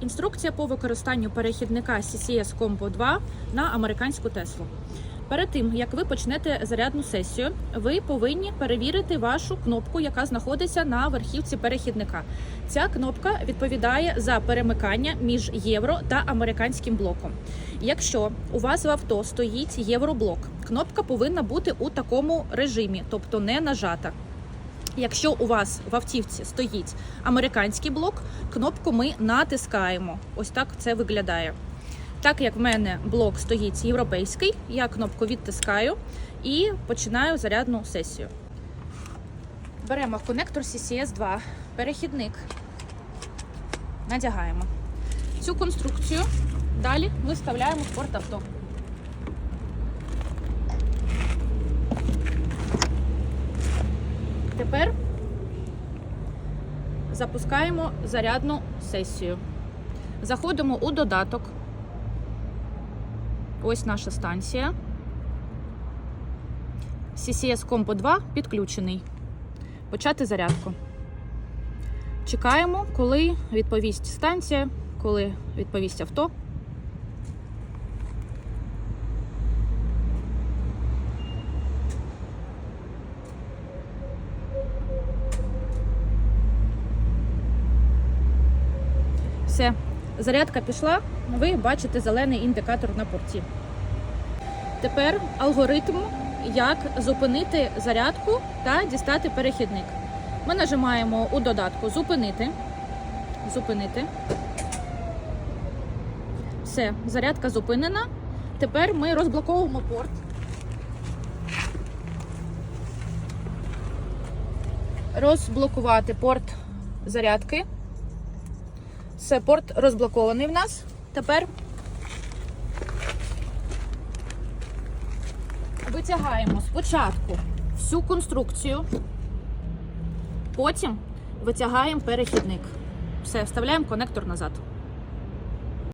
Інструкція по використанню перехідника CCS Combo 2 на американську Теслу. Перед тим як ви почнете зарядну сесію, ви повинні перевірити вашу кнопку, яка знаходиться на верхівці перехідника. Ця кнопка відповідає за перемикання між євро та американським блоком. Якщо у вас в авто стоїть євроблок, кнопка повинна бути у такому режимі, тобто не нажата. Якщо у вас в автівці стоїть американський блок, кнопку ми натискаємо. Ось так це виглядає. Так як в мене блок стоїть європейський, я кнопку відтискаю і починаю зарядну сесію. Беремо конектор CCS 2, перехідник, надягаємо. Цю конструкцію далі ми вставляємо в порт авто. Тепер запускаємо зарядну сесію. Заходимо у додаток. Ось наша станція. CCS Compo 2 підключений. Почати зарядку. Чекаємо, коли відповість станція, коли відповість авто. Все, зарядка пішла. Ви бачите зелений індикатор на порті. Тепер алгоритм, як зупинити зарядку та дістати перехідник. Ми нажимаємо у додатку Зупинити. Зупинити. Все, зарядка зупинена. Тепер ми розблоковуємо порт. Розблокувати порт зарядки. Все, порт розблокований в нас. Тепер витягаємо спочатку всю конструкцію, потім витягаємо перехідник. Все, вставляємо конектор назад.